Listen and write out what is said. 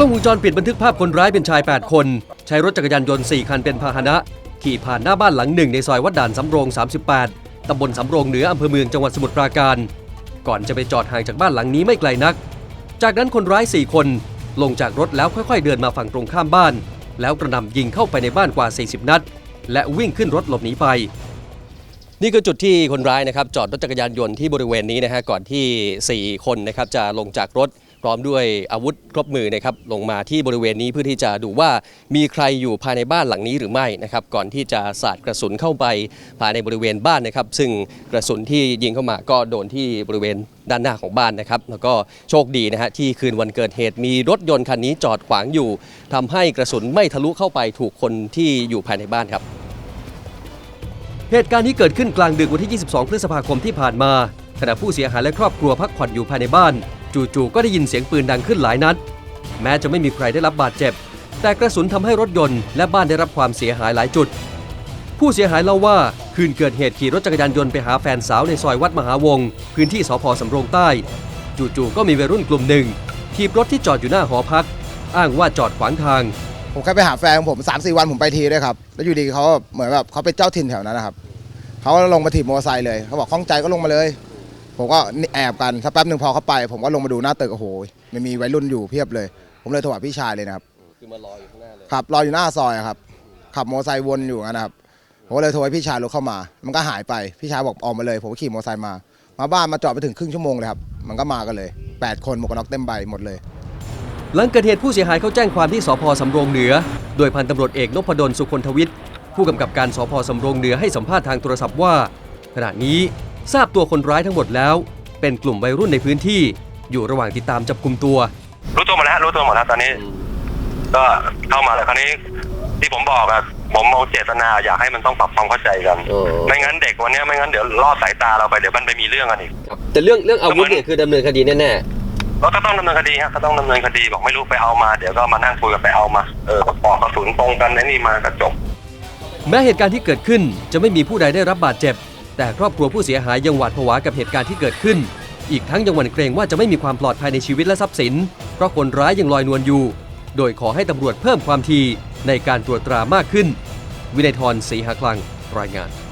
กล้องวงจรปิดบันทึกภาพคนร้ายเป็นชาย 8 คน ใช้รถจักรยานยนต์ 4 คันเป็นพาหนะ ขี่ผ่านหน้าบ้านหลังหนึ่งในซอยวัดด่านสำโรง 38 ตำบลสำโรงเหนืออำเภอเมืองจังหวัดสมุทรปราการ ก่อนจะไปจอดห่างจากบ้านหลังนี้ไม่ไกลนัก จากนั้นคนร้าย 4 คน ลงจากรถแล้วค่อย ๆ เดินมาฝั่งตรงข้ามบ้าน แล้วกระหน่ำยิงเข้าไปในบ้านกว่า 40 นัด และวิ่งขึ้นรถหลบหนีไปนี่คือจุดที่คนร้ายนะครับจอดรถจักรยานยนต์ที่บริเวณนี้นะฮะก่อนที่ 4 คนนะครับจะลงจากรถ พร้อมด้วยอาวุธครบมือนะครับลงมาที่บริเวณนี้เพื่อที่จะดูว่ามีใครอยู่ภายในบ้านหลังนี้หรือไม่นะครับก่อนที่จะสาดกระสุนเข้าไปภายในบริเวณบ้านนะครับ ซึ่งกระสุนที่ยิงเข้ามาก็โดนที่บริเวณด้านหน้าของบ้านนะครับ แล้วก็โชคดีนะฮะที่คืนวันเกิดเหตุมีรถยนต์คันนี้จอดขวางอยู่ทำให้กระสุนไม่ทะลุเข้าไปถูกคนที่อยู่ภายในบ้านครับ เหตุการณ์นี้เกิดขึ้นกลางดึกวันที่ 22 พฤษภาคมที่ผ่านมาขณะผู้เสียหายและครอบครัวพักผ่อนอยู่ภายในบ้าน จู่ๆก็ได้ยินเสียงปืนดังขึ้นหลายนัด แม้จะไม่มีใครได้รับบาดเจ็บ แต่กระสุนทำให้รถยนต์และบ้านได้รับความเสียหายหลายจุด ผู้เสียหายเล่าว่าคืนเกิดเหตุขี่รถจักรยานยนต์ไปหาแฟนสาวในซอยวัดมหาวง พื้นที่สพสำโรงใต้ จู่ๆก็มีวัยรุ่นกลุ่มหนึ่งถีบรถที่จอดอยู่หน้าหอพัก อ้างว่าจอดขวางทางผมแค่ไปหาแฟนของผม3าสี่วันผมไปทีด้วยครับ แล้วอยู่ดีเขาเหมือนแบบเขาเป็นเจ้าถิ่นแถวนั้นนะครับเขาลงมาถีบมอเตอร์ไซค์เลยเขาบอกข้องใจก็ลงมาเลย ผมก็แอบกันสักแป๊บหนึ่งพอเขาไป ผมก็ลงมาดูหน้าตึกโอ้โหมันมีวัยรุ่นอยู่เพียบเลย ผมเลยโทรหาพี่ชายเลยนะครับคือมารออยู่ข้างหน้าเลยขับรออยู่หน้าซอยอะครับ ขับมอเตอร์ไซค์วนอยู่งั้นนะครับผมก็เลยโทรให้พี่ชายรถเข้ามา มันก็หายไปพี่ชายบอกออกมาเลย ผมก็ขี่มอเตอร์ไซค์มา มาบ้านมาจอดไปถึงครึ่งชั่วโมงเลยครับมันก็มากันเลยแปดคนหมวกกันน็อกเต็มใบหมดเลย หลังเกิดเหตุผู้เสียหายเขาแจ้งความที่สพสำโรงเหนือ โดยพันตำรวจเอกนพดลสุคนทวิทย์ผู้กำกับการสพสำโรงเหนือให้สัมภาษณ์ทางโทรศัพท์ว่า ขณะนี้ ทราบตัวคนร้ายทั้งหมดแล้ว เป็นกลุ่มวัยรุ่นในพื้นที่ อยู่ระหว่างติดตามจับกลุ่มตัว รู้ตัวหมดแล้วรู้ตัวหมดแล้วตอนนี้ ก็เข้ามาแล้วคราวนี้ ที่ผมบอกอะผมเอาเจตนาอยากให้มันต้องปรับความเข้าใจกันเออไม่งั้นเด็กวันเนี้ยไม่งั้นเดี๋ยวลอดสายตาเราไปเดี๋ยวมันไปมีเรื่องกันอีกแต่เรื่องเรื่องอาวุธเนี่ยคือดำเนินคดีแน่เราก็ต้องดำเนินคดีฮะก็ต้องดำเนินคดีบอกไม่รู้ไปเอามาเดี๋ยวก็มานั่งคุยกันไปเอามาเออปอกกระสุนตรงกันในนี่มาก็จบๆแม้เหตุการณ์ที่เกิดขึ้นจะไม่มีผู้ใดได้รับบาดเจ็บ แต่ครอบครัวผู้เสียหายยังหวาดผวากับเหตุการณ์ที่เกิดขึ้น อีกทั้งยังหวั่นเกรงว่าจะไม่มีความปลอดภัยในชีวิตและทรัพย์สิน เพราะคนร้ายยังลอยนวลอยู่ โดยขอให้ตำรวจเพิ่มความทีในการตรวจตรามากขึ้น วินัยทรศรีหาคลังรายงาน